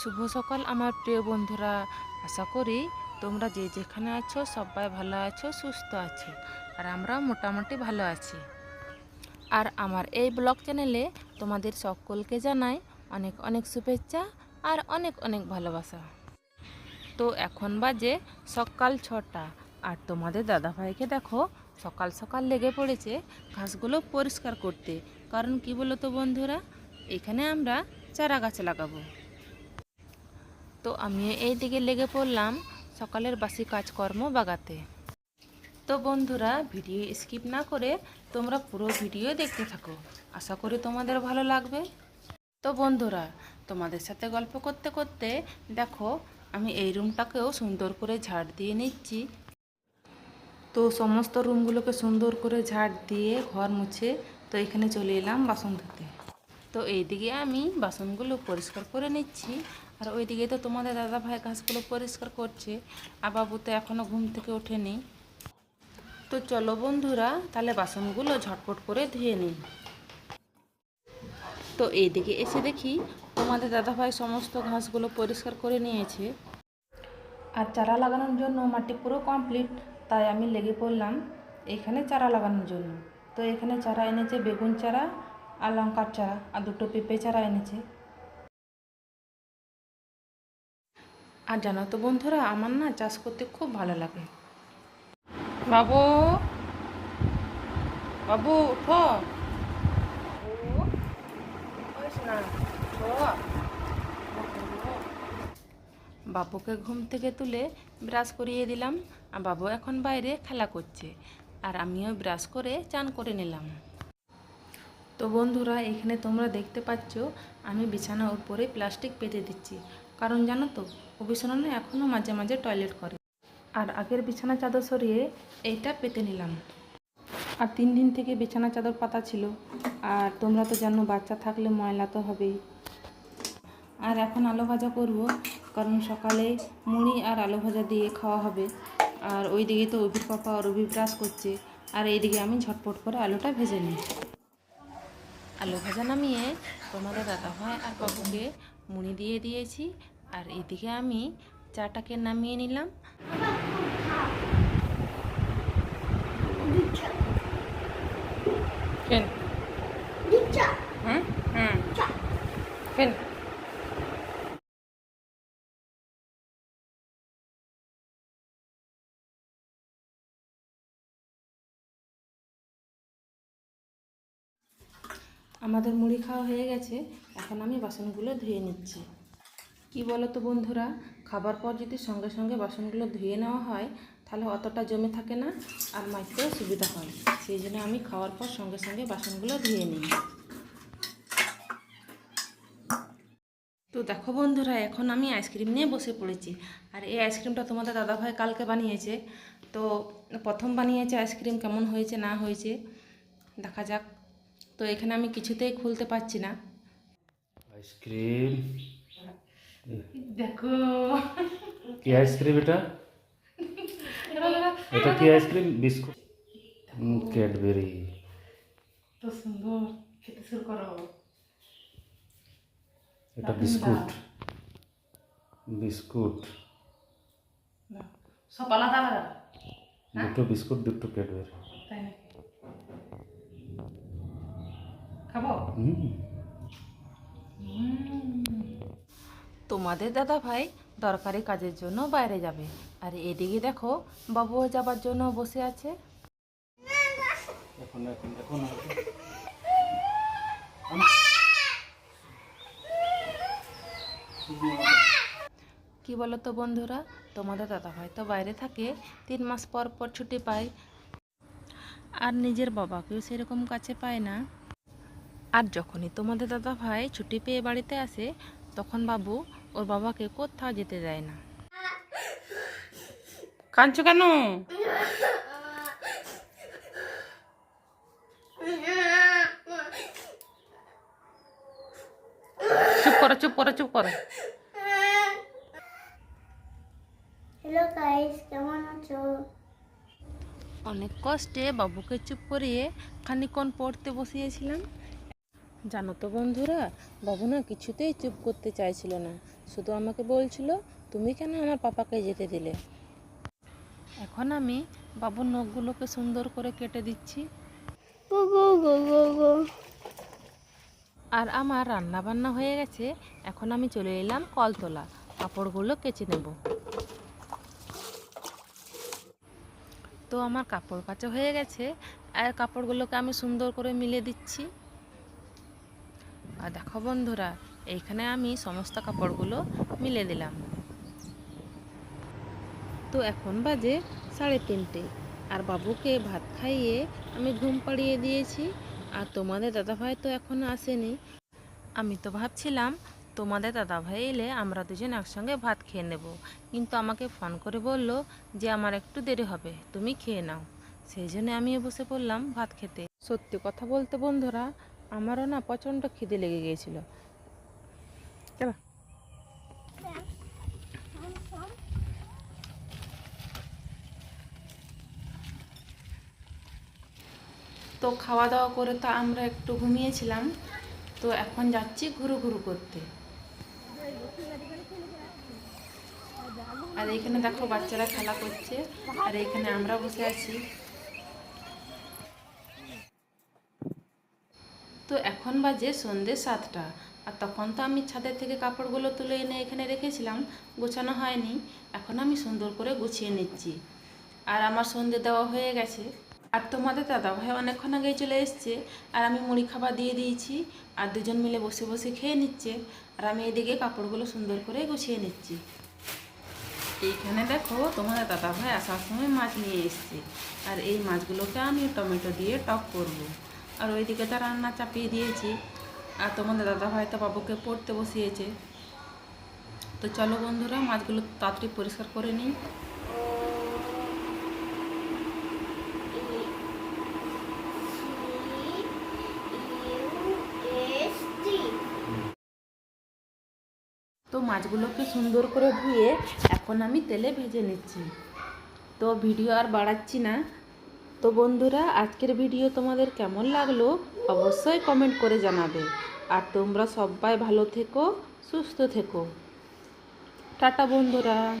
শুভ সকাল, আমার প্রিয় বন্ধুরা। আশা করি তোমরা যে যেখানে আছো, সবাই ভালো আছো, সুস্থ আছো, আর আমরাও মোটামুটি ভালো আছি। আর আমার এই ব্লগ চ্যানেলে তোমাদের সকলকে জানাই অনেক অনেক শুভেচ্ছা আর অনেক অনেক ভালোবাসা। তো এখন বাজে সকাল ছটা, আর তোমাদের দাদাভাইকে দেখো, সকাল সকাল লেগে পড়েছে ঘাসগুলো পরিষ্কার করতে। কারণ কি বলো তো বন্ধুরা? এখানে আমরা চারা গাছ লাগাবো। তো আমি এই দিকে লেগে পড়লাম সকালের বাসি কাজকর্ম বাগাতে। তো বন্ধুরা, ভিডিও স্কিপ না করে তোমরা পুরো ভিডিও দেখতে থাকো। আশা করি তোমাদের ভালো লাগবে। তো বন্ধুরা, তোমাদের সাথে গল্প করতে করতে দেখো, আমি এই রুমটাকেও সুন্দর করে ঝাড় দিয়ে নিচ্ছি। তো সমস্ত রুমগুলোকে সুন্দর করে ঝাড় দিয়ে ঘর মুছে তো এখানে চলে এলাম বাসন ধুতে। তো এইদিকে আমি বাসনগুলো পরিষ্কার করে নিচ্ছি। আর ওইদিকে তো তোমাদের দাদা ভাই ঘাসগুলো পরিষ্কার করছে। আর বাবু তো এখনও ঘুম থেকে ওঠেনি। তো চলো বন্ধুরা, তাহলে বাসনগুলো ঝটপট করে ধুয়ে নিই। তো এইদিকে এসে দেখি তোমাদের দাদাভাই সমস্ত ঘাসগুলো পরিষ্কার করে নিয়েছে। আর চারা লাগানোর জন্য মাটি পুরো কমপ্লিট, তাই আমি লেগে পড়লাম এখানে চারা লাগানোর জন্য। তো এখানে চারা এনেছে বেগুন চারা আর লঙ্কার চারা, আর দুটো পেঁপে চারা এনেছে। আর জানো তো বন্ধুরা আমার না চাষ করতে খুব ভালো লাগে। বাবু বাবু উঠো। বাবুকে ঘুম থেকে তুলে ব্রাশ করিয়ে দিলাম আর বাবু এখন বাইরে খেলা করছে আর আমিও ব্রাশ করে চান করে নিলাম। তো বন্ধুরা এখানে তোমরা দেখতে পাচ্ছ আমি বিছানার উপরে প্লাস্টিক পেতে দিচ্ছি। কারণ জানো তো ও বিছানা না এখনও মাঝে মাঝে টয়লেট করে। আর আগের বিছানা চাদর সরিয়ে এইটা পেতে নিলাম। আর তিন দিন থেকে বিছানা চাদর পাতা ছিল। আর তোমরা তো জানো, বাচ্চা থাকলে ময়লা তো হবেই। আর এখন আলু ভাজা করব, কারণ সকালে মুড়ি আর আলু ভাজা দিয়ে খাওয়া হবে। আর ওই দিকে তো অভির পাপা আর অভি ব্রাশ করছে। আর এইদিকে আমি ঝটপট করে আলুটা ভেজে নিই। আলু ভাজা নামিয়ে তোমাদের দাদা ভাই আর বাবুকে মুড়ি দিয়ে দিয়েছি। আর এদিকে আমি চাটাকে নামিয়ে নিলাম। কেন হুম? হুম। কেন আমাদের মুড়ি খাওয়া হয়ে গেছে এখন আমি বাসনগুলো ধুয়ে নিচ্ছি। কি বলো তো বন্ধুরা? খাবার পর যদি সঙ্গে সঙ্গে বাসনগুলো ধুয়ে নেওয়া হয়, তাহলে অতটা জমে থাকে না আর মাইতেও সুবিধা হয়। সেই জন্য আমি খাওয়ার পর সঙ্গে সঙ্গে বাসনগুলো ধুয়ে নিই। তো দেখো বন্ধুরা, এখন আমি আইসক্রিম নিয়ে বসে পড়েছি। আর এই আইসক্রিমটা তোমাদের দাদাভাই কালকে বানিয়েছে। তো প্রথম বানিয়েছে আইসক্রিম কেমন হয়েছে, না হয়েছে, দেখা যাক। তো এখানে আমি কিছুতেই খুলতে পারছি না। আইসক্রিম? দেখো। কি আইসক্রিম এটা? এটা কি আইসক্রিম? বিস্কুট। ক্যাডবেরি। তো সুন্দর খেতে শুরু করো। এটা বিস্কুট। বিস্কুট। সব আলাদা আলাদা? দুটো বিস্কুট দুটো ক্যাডবেরি। তাই নাকি? খাব? হুম। তোমাদের দাদা ভাই দরকারি কাজের জন্য বাইরে যাবে। আর এদিকে দেখো বাবুও যাবার জন্য বসে আছে। এখন এখন এখন কি। বলো তো বন্ধুরা তোমাদের দাদা ভাই তো বাইরে থাকে তিন মাস পর পর ছুটি পায়। আর নিজের বাবাকেও সেরকম কাছে পায় না। আর যখনই তোমাদের দাদা ভাই ছুটি পেয়ে বাড়িতে আসে তখন বাবু ওর বাবাকে কোথাও যেতে দেয় না। কাঁদছো কেন? চুপ করো চুপ করো চুপ করো। হ্যালো গাইস কেমন আছো? অনেক কষ্টে বাবুকে চুপ করিয়ে খানিকক্ষণ পড়তে বসিয়েছিলাম। জানো তো বন্ধুরা বাবু না কিছুতেই চুপ করতে চাইছিল না। শুধু আমাকে বলছিল তুমি কেন আমার পাপাকে যেতে দিলে? এখন আমি বাবুর নখগুলোকে সুন্দর করে কেটে দিচ্ছি। গো গো গো গো গো। আর আমার রান্না বান্না হয়ে গেছে। এখন আমি চলে এলাম কলতলা। কাপড়গুলো কেচে নেব। তো আমার কাপড় কাচা হয়ে গেছে। আর কাপড়গুলোকে আমি সুন্দর করে মিলে দিচ্ছি। আর দেখো বন্ধুরা, এইখানে আমি সমস্ত কাপড়গুলো মিলে দিলাম। তো এখন বাজে সাড়ে তিনটে, আর বাবুকে ভাত খাইয়ে আমি ঘুম পাড়িয়ে দিয়েছি, আর তোমাদের দাদাভাই তো এখনও আসেনি। আমি তো ভাবছিলাম, তোমাদের দাদাভাই এলে আমরা দুজন একসঙ্গে ভাত খেয়ে নেব, কিন্তু আমাকে ফোন করে বলল যে আমার একটু দেরি হবে, তুমি খেয়ে নাও। সেই জন্য আমিও বসে পড়লাম ভাত খেতে। সত্যি কথা বলতে বন্ধুরা আমারও না প্রচণ্ড খিদে লেগে গিয়েছিল। তো খাওয়া দাওয়া করে তো আমরা একটু ঘুমিয়েছিলাম, তো এখন যাচ্ছি ঘুরু ঘুরু করতে। আর এইখানে দেখো বাচ্চারা খেলা করছে, আর এইখানে আমরা বসে আছি। তো এখন বাজে সন্ধে সাতটা। আর তখন তো আমি ছাদের থেকে কাপড়গুলো তুলে এনে এখানে রেখেছিলাম, গোছানো হয়নি। এখন আমি সুন্দর করে গুছিয়ে নিচ্ছি। আর আমার সন্ধে দেওয়া হয়ে গেছে। আর তোমাদের দাদা ভাই অনেকক্ষণ আগেই চলে এসছে। আর আমি মুড়ি খাবার দিয়ে দিয়েছি। আর দুজন মিলে বসে বসে খেয়ে নিচ্ছে। আর আমি এদিকে কাপড়গুলো সুন্দর করে গুছিয়ে নিচ্ছি। এইখানে দেখো, তোমাদের দাদা ভাই আসার সময় মাছ নিয়ে এসছে। আর এই মাছগুলোকে আমি টমেটো দিয়ে টক করব। আর ওইদিকে তো রান্না চাপিয়ে দিয়েছি। আর তোমাদের দাদা তো বাবুকে পড়তে বসিয়েছে। তো চলো বন্ধুরা, মাছগুলো তাড়াতাড়ি পরিষ্কার করে নিই। তো মাছগুলোকে সুন্দর করে ধুয়ে এখন আমি তেলে ভেজে নিচ্ছি। তো ভিডিও আর বাড়াচ্ছি না। তো বন্ধুরা, আজকের ভিডিও তোমাদের কেমন লাগল অবশ্যই কমেন্ট করে জানাবে। আর তোমরা সবাই ভালো থেকো, সুস্থ থেকো। টাটা বন্ধুরা।